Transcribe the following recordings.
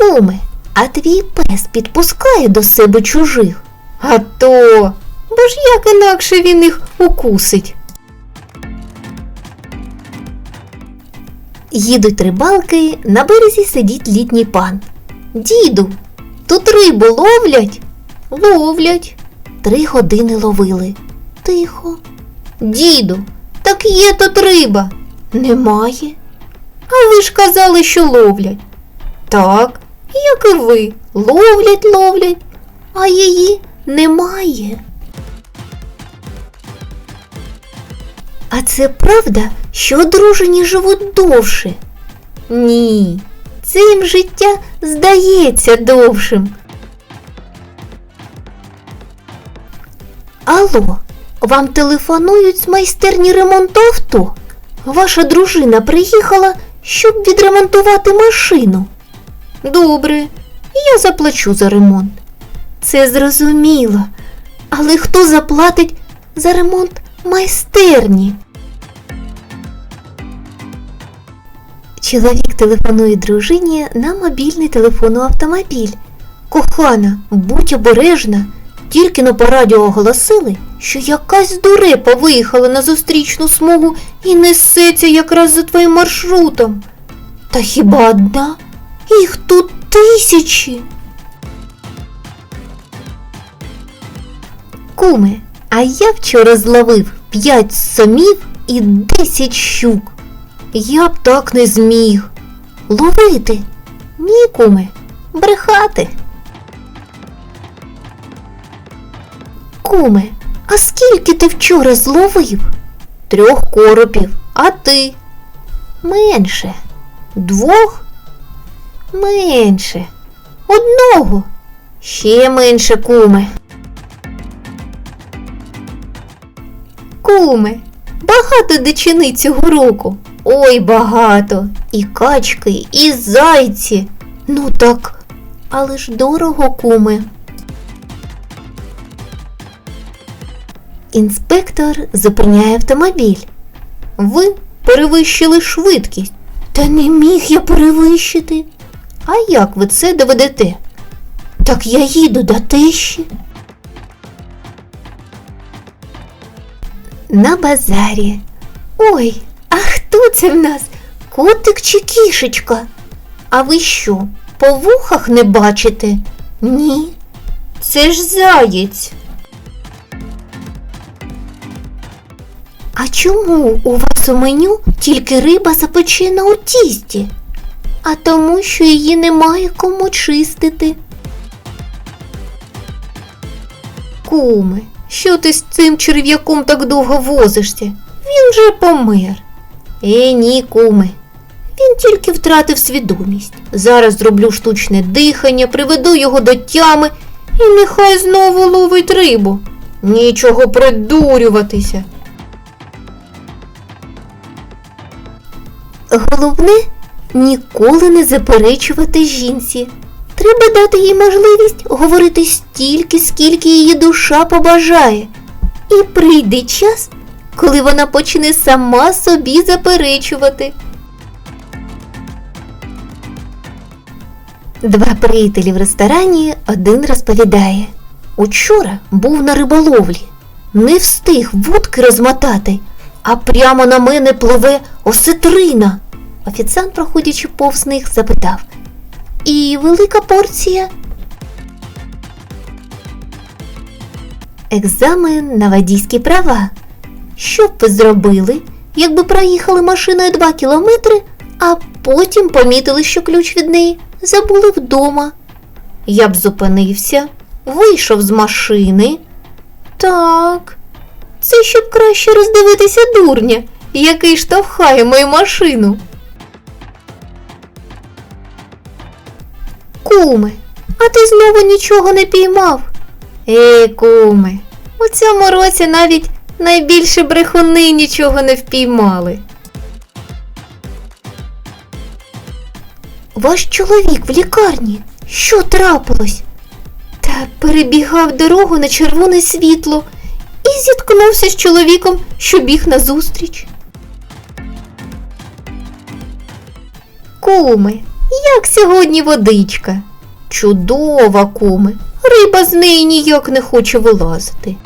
Куме, а твій пес підпускає до себе чужих? А то, бо ж як інакше він їх укусить. Їдуть рибалки, на березі сидить літній пан. Діду, тут рибу ловлять? Ловлять. Три години ловили. Тихо. Діду, так є тут риба. Немає. А ви ж казали, що ловлять. Так, як і ви. Ловлять, ловлять, а її немає. А це правда, що одружені живуть довше? Ні, це їм життя здається довшим. Алло, вам телефонують з майстерні ремонту авто? Ваша дружина приїхала, щоб відремонтувати машину. Добре, я заплачу за ремонт. Це зрозуміло. Але хто заплатить за ремонт майстерні? Чоловік телефонує дружині на мобільний телефонний автомобіль. Кохана, будь обережна. Тільки на по радіо оголосили, що якась дурепа виїхала на зустрічну смугу і несеться якраз за твоїм маршрутом. Та хіба одна? Їх тут тисячі. Куме, а я вчора зловив п'ять сомів і десять щук. Я б так не зміг. Ловити? Ні, куме, брехати. Куме, а скільки ти вчора зловив? Трьох коропів, а ти? Менше. Двох? Менше. Одного. Ще менше, куме. Куме, багато дичини цього року. Ой, багато. І качки, і зайці. Ну так, але ж дорого, куме. Інспектор зупиняє автомобіль. Ви перевищили швидкість. Та не міг я перевищити. А як ви це доведете? Так я їду до тещі. На базарі. Ой, а хто це в нас? Котик чи кішечка? А ви що, по вухах не бачите? Ні. Це ж заєць. А чому у вас у меню тільки риба запечена у тісті? А тому, що її немає кому чистити. Куме, що ти з цим черв'яком так довго возишся? Він же помер. Е, ні, куме. Він тільки втратив свідомість. Зараз зроблю штучне дихання, приведу його до тями і нехай знову ловить рибу. Нічого придурюватися. Головне ніколи не заперечувати жінці. Треба дати їй можливість говорити стільки, скільки її душа побажає. І прийде час, коли вона почне сама собі заперечувати. Два приятелі в ресторані один розповідає. Учора був на риболовлі. Не встиг вудки розмотати, а прямо на мене пливе осетрина. Офіціант, проходячи повз них, запитав. І велика порція. Екзамен на водійські права. Що б ви зробили, якби проїхали машиною 2 кілометри, а потім помітили, що ключ від неї забули вдома? Я б зупинився, вийшов з машини. Так, це щоб краще роздивитися дурня, який штовхає мою машину. Куме, а ти знову нічого не піймав? Е, куме, у цьому році навіть найбільше брехуни нічого не впіймали. Ваш чоловік в лікарні. Що трапилось? Та перебігав дорогу на червоне світло і зіткнувся з чоловіком, що біг назустріч. Куме, Як сьогодні водичка? Чудова, куме. Риба з неї ніяк не хоче вилазити.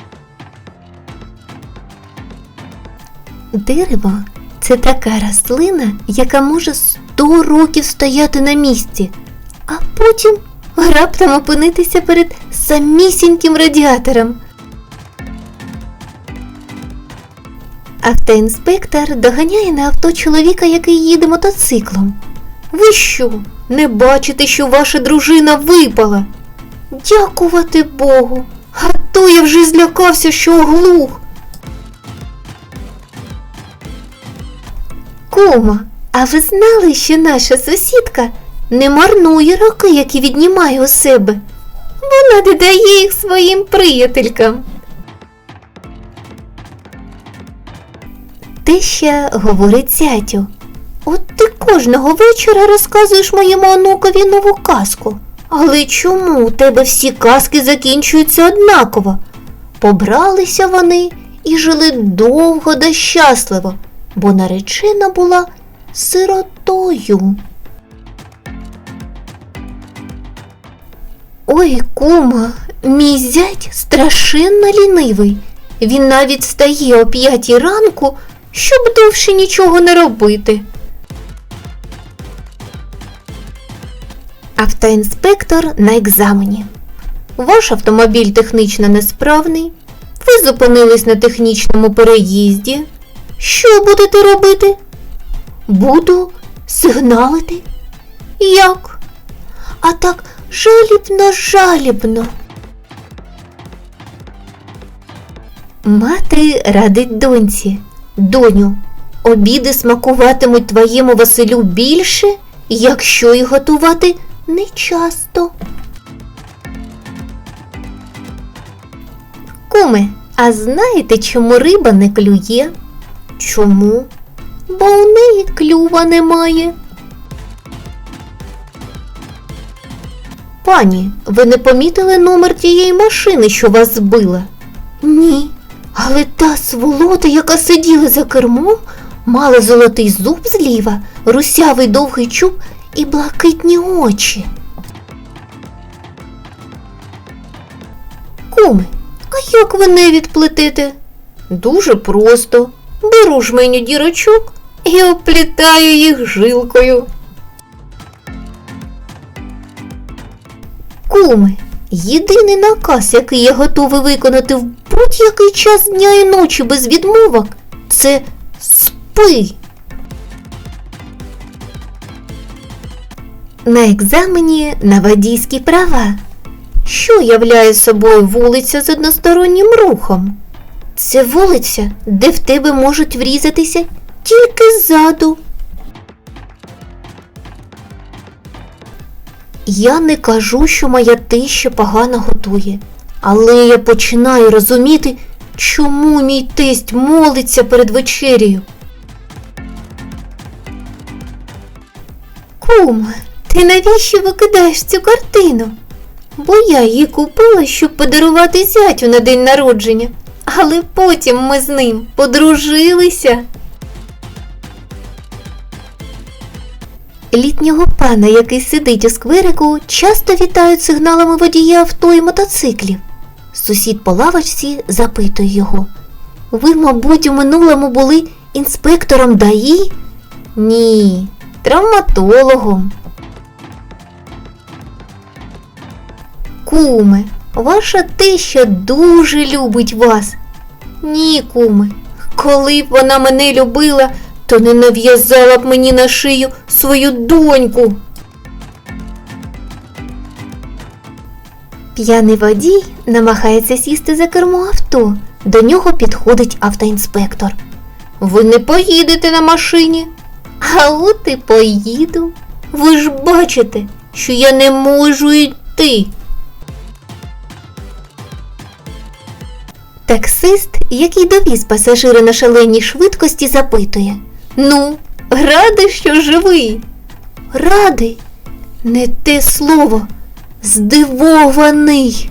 Дерево це така рослина, яка може сто років стояти на місці, а потім раптом опинитися перед самісіньким радіатором. Автоінспектор доганяє на авто чоловіка, який їде мотоциклом. Ви що, не бачите, що ваша дружина випала? Дякувати Богу. А то я вже злякався, що оглух. Кума, а ви знали, що наша сусідка не марнує роки, які віднімає у себе? Вона додає їх своїм приятелькам. Ти говорить зятю. От ти кожного вечора розказуєш моєму онукові нову казку. Але чому у тебе всі казки закінчуються однаково? Побралися вони і жили довго да щасливо, бо наречена була сиротою. Ой, кума, мій зять страшенно лінивий. Він навіть стає о п'ятій ранку, щоб довше нічого не робити. Автоінспектор на екзамені. Ваш автомобіль технічно несправний. Ви зупинились на технічному переїзді. Що будете робити? Буду сигналити. Як? А так жалібно, жалібно. Мати радить доньці. Доню, обіди смакуватимуть твоєму Василю більше, якщо їх готувати не часто. Куме, а знаєте, чому риба не клює? Чому? Бо у неї клюва немає. Пані, ви не помітили номер тієї машини, що вас збила? Ні. Але та сволота, яка сиділа за кермом, мала золотий зуб зліва, русявий довгий чуб і блакитні очі. Куми, а як ви не відплетете? Дуже просто. Беру жменю дірочок і оплітаю їх жилкою. Куми, єдиний наказ, який я готовий виконати в будь-який час дня і ночі без відмовок, це спи. На екзамені на водійські права. Що являє собою вулиця з одностороннім рухом? Це вулиця, де в тебе можуть врізатися тільки ззаду. Я не кажу, що моя теща погано готує, але я починаю розуміти, чому мій тесть молиться перед вечерею. Кума, ти навіщо викидаєш цю картину? Бо я її купила, щоб подарувати зятю на день народження, але потім ми з ним подружилися. Літнього пана, який сидить у скверику, часто вітають сигналами водія авто і мотоциклів. Сусід по лавочці запитує його. Ви, мабуть, у минулому були інспектором ДАІ? Ні, травматологом. Куме, ваша теща дуже любить вас. Ні, куме, коли б вона мене любила, то не нав'язала б мені на шию свою доньку. П'яний водій намагається сісти за кермо авто. До нього підходить автоінспектор. Ви не поїдете на машині. А от і поїду. Ви ж бачите, що я не можу йти. Таксист, який довіз пасажира на шаленій швидкості, запитує Ну, радий, що живий? Радий? Не те слово. Здивований.